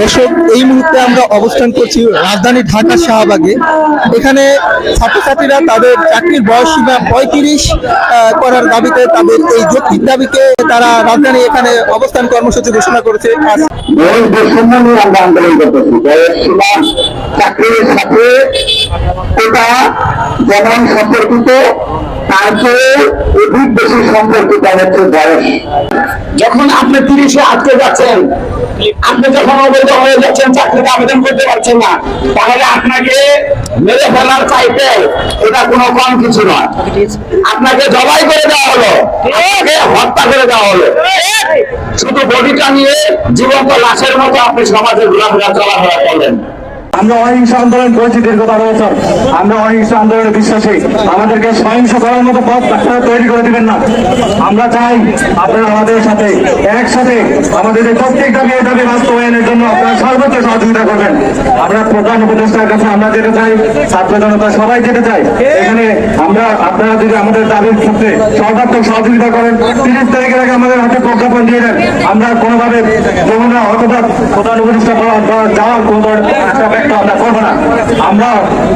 দর্শক, এই মুহূর্তে আমরা অবস্থান করছি রাজধানী ঢাকার শাহবাগে। এখানে ছাত্রছাত্রীরা তাদের চাকরির বয়স সীমা পঁয়ত্রিশ করার দাবিতে তাদের এই যৌক্তিক দাবিকে তারা রাজধানী এখানে অবস্থান কর্মসূচি ঘোষণা করেছে। বয়স বৈষম্য নিয়ে আমরা আন্দোলন করতেছি। বয়স সীমা চাকরির সাথে এটা যেমন সম্পর্কিত, তার চেয়ে অধিক বেশি সম্পর্কিত হচ্ছে বয়স। যখন আপনি তিরিশে আটকে যাচ্ছেন আপনি যখন অবৈধ হয়ে যাচ্ছেন, চাকরিতে আবেদন করতে পারছেন না, তাহলে আপনাকে মেরে ফেলার চাইতে এটা কোনো কম কিছু নয়। আপনাকে জবাই করে দেওয়া হলো হত্যা করে দেওয়া হলো। শুধু বডিটা নিয়ে জীবন্ত লাশের মতো আপনি সমাজে ঘোরাফেরা চলাফেরা করলেন। আমরা অহিংস আন্দোলন করেছি দীর্ঘ বারো বছর। আমরা অহিংস আন্দোলনে বিশ্বাসী। আমাদেরকে সহিংস করার মতো পথ আপনারা তৈরি করে দিবেন না। আমরা চাই আপনারা আমাদের সাথে, একসাথে আমাদের এই প্রত্যেক দাবি এই দাবি বাস্তবায়নের জন্য আপনারা সর্বোচ্চ সহযোগিতা করবেন। আমরা প্রধান উপদেষ্টার কাছে আমরা যেতে চাই, ছাত্র জনতা সবাই যেতে চাই। এখানে আমরা, আপনারা যদি আমাদের দাবির ক্ষেত্রে সর্বাত্মক সহযোগিতা করেন, তিরিশ তারিখের আগে আমাদের হাতে প্রজ্ঞাপন দিয়ে দেন। আমরা কোনোভাবে যমুনা অথবা প্রধান উপদেষ্টা যাওয়ার কোনো আমরা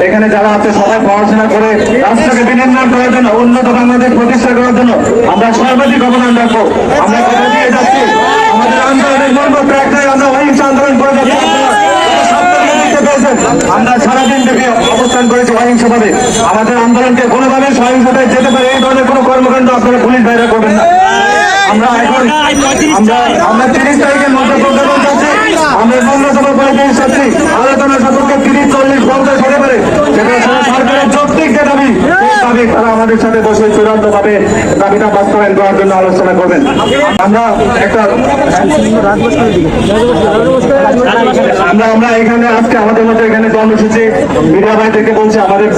এখানে যারা আছে, সবাই পড়াশোনা করে রাষ্ট্রকে বিনির্মাণ করার জন্য, উন্নত বাংলাদেশ প্রতিষ্ঠা করার জন্য আমরা সর্বাধিক অবদান রাখব। আমরা সারাদিন থেকে অবস্থান করেছি অহিংসভাবে। আমাদের আন্দোলনকে কোনোভাবে সহিংসতায় যেতে পারে, এই ধরনের কোনো কর্মকাণ্ড আপনারা পুলিশ ভাইরা করবেন না। আমরা এখন আমরা আমরা তিরিশ তারিখের মধ্যে আমরা যে আমাদের এখানে আজকে আমাদের এখানে কর্মসূচি মিডিয়া ভাই থেকে বলছি, আমাদের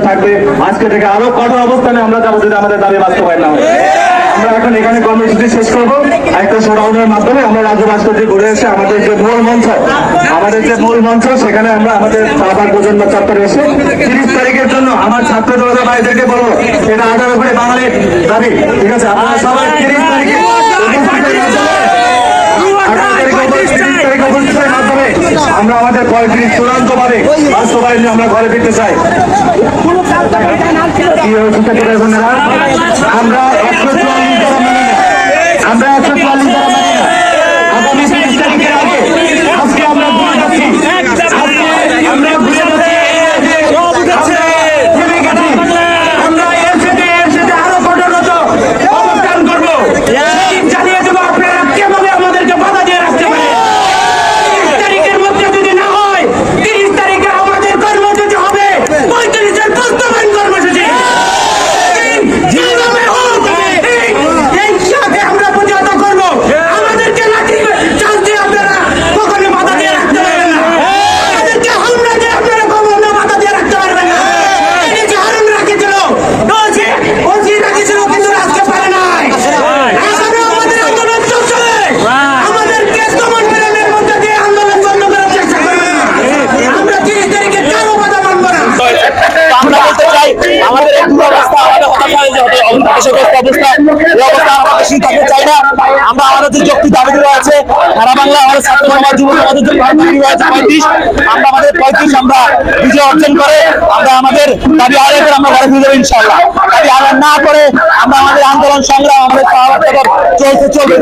থাকবে, আজকে থেকে আরও কঠোর অবস্থানে আমরা যাব যদি আমাদের দাবি বাস্তবায়ন না হয়। আমরা এখন শেষ করব। একটা শোডাউনের মাধ্যমে আমরা রাজ্য ভাস্কর্যে ঘুরে এসে আমাদের যে মূল মঞ্চ, আমাদের যে মূল মঞ্চ, সেখানে আমরা আমাদের সাহাবাগ প্রজন্ম চত্বরে এসে তিরিশ তারিখের জন্য আমার ছাত্র জনতা ভাইদেরকে বলব, এটা আঠারো করে বাঙালির দাবি। ঠিক আছে, আপনারা সবাই তিরিশ তারিখে আমরা আমাদের পঁয়ত্রিশ চূড়ান্ত ভাবে নিয়ে আমরা ঘরে ফিরতে চাই। আমরা একশো চুয়াল্লিশ দ্বারা মেনে নেই। আমরা একশো চুয়াল্লিশ দ্বারা মেনে নেই। আগামী তিরিশ তারিখের আগে আজকে আমরা ঘুরে যাচ্ছি আজকে আমরা ঘুরে যাচ্ছি আমরা ঘুরে গেছি। আমরা এর সাথে এর সাথে আরও কঠোরত অবস্থান করব চালিয়ে দেবো আপনারা কেভাবে আমাদেরকে বাধা দিয়ে রাখতে পারে তিরিশ তারিখের মধ্যে যদি না হয় তিরিশ তারিখে আমাদের কর্মসূচি হবে পঁয়ত্রিশের বাস্তবায়ন কর্মসূচি যেভাবে হোক, এই- এই সাথে আমরা প্রতিহত করব। আমাদেরকে লাঠি চাল দিয়ে আপনারা কখনো বাধা দিয়ে রাখতে পারবেন না। আমাদেরকে হামলা দিয়ে আপনারা কখনো বাধা দিয়ে রাখতে পারবেন না। এই যে হারুন রাখিছিল, ওসি, ওসি রাখিছিল কিন্তু রাখতে পারে নাই। এখনও আমাদের আন্দোলন চলছে। আমাদেরকে দমন পীড়নের মধ্যে দিয়ে আন্দোলন বন্ধ করার চেষ্টা করবেন না। আমরা তিরিশ তারিখে কারও বাধা মানবো না তো আমরা বলতে চাই আমাদের এই দুরবস্থা অবস্থা আমরা আমাদের রয়েছে পঁয়ত্রিশ। আমরা আমাদের পঁয়ত্রিশ, আমরা অর্জন করে আমাদের করে আমরা ইনশাল্লাহ না করে আমরা আমাদের আন্দোলন সংগ্রাম আমাদের চলতে